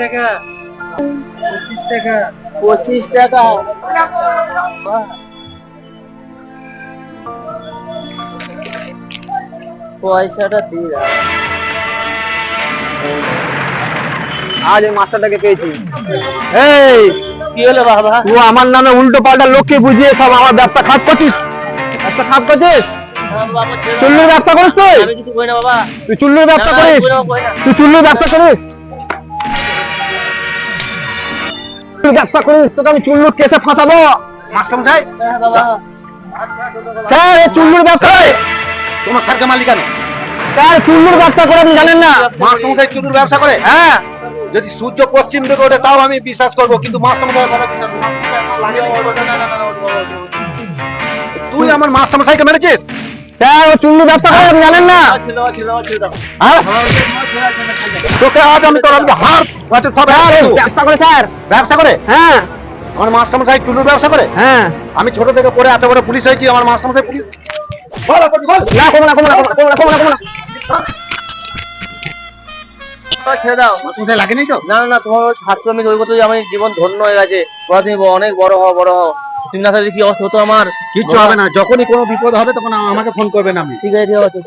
টাকা। পঁচিশ টাকা। পঁচিশ টাকা। পয়সাটা দিয়ে দাও। আজ এই মাস্টারটাকে পেয়েছি। এই কি হলো বাবা? তুই আমার নামে উল্টো পাল্টা লোককে বুঝিয়ে সব আমার ব্যবসা খারাপ করছিস? ব্যবসা খারাপ করছিস। চুল্লুর ব্যবসা করিস তুই? তুই চুল্লুর ব্যবসা করিস। তুই চুল্লুর ব্যবসা করিস? তুই ব্যবসা করিস তোকে আমি চুল্লুর কেসে ফাঁসাবো। মাস্টার স্যার এই চুল্লুর ব্যবসা তোমার স্যারকে মালিক কেন? স্যার চুল্লুর ব্যবসা করে আপনি জানেন না। চুলুর ব্যবসা করে? হ্যাঁ। যদি সূর্য পশ্চিম দিকে ওঠে তাও আমি বিশ্বাস করব কিন্তু কথা না। তুই আমার মাসমশাইকে মেরেছিস? স্যার ও চুল্লুর ব্যবসা করে আপনি জানেন না? ছিল ছিল ছিল হ্যাঁ? তোকে আজ আমি তোর আমি হার হাতে সব স্যার ও হাত ব্যবসা করে স্যার। ব্যবসা করে? হ্যাঁ। আমার মাস্টারমশাই চুলুর ব্যবসা করে? হ্যাঁ। আমি ছোট থেকে পড়ে এত বড় পুলিশ হয়েছি আমার মাস্টারমশাই পুলিশ বল, বল, বল। না কমো না কমো না কমো না কমো না কমো না ছেড়ে দাও। লাগেনি তো? না না, তোমার ছাত্র আমি ওই কথাই আমার জীবন ধন্য হয়ে গেছে। তুমি অনেক বড় হও বড় হও। তুমি না থাকলে কি অবস্থা হতো আমার? কিচ্ছু হবে না। যখনই কোনো বিপদ হবে তখন আমাকে ফোন করবেন না ঠিক আছে ঠিক আছে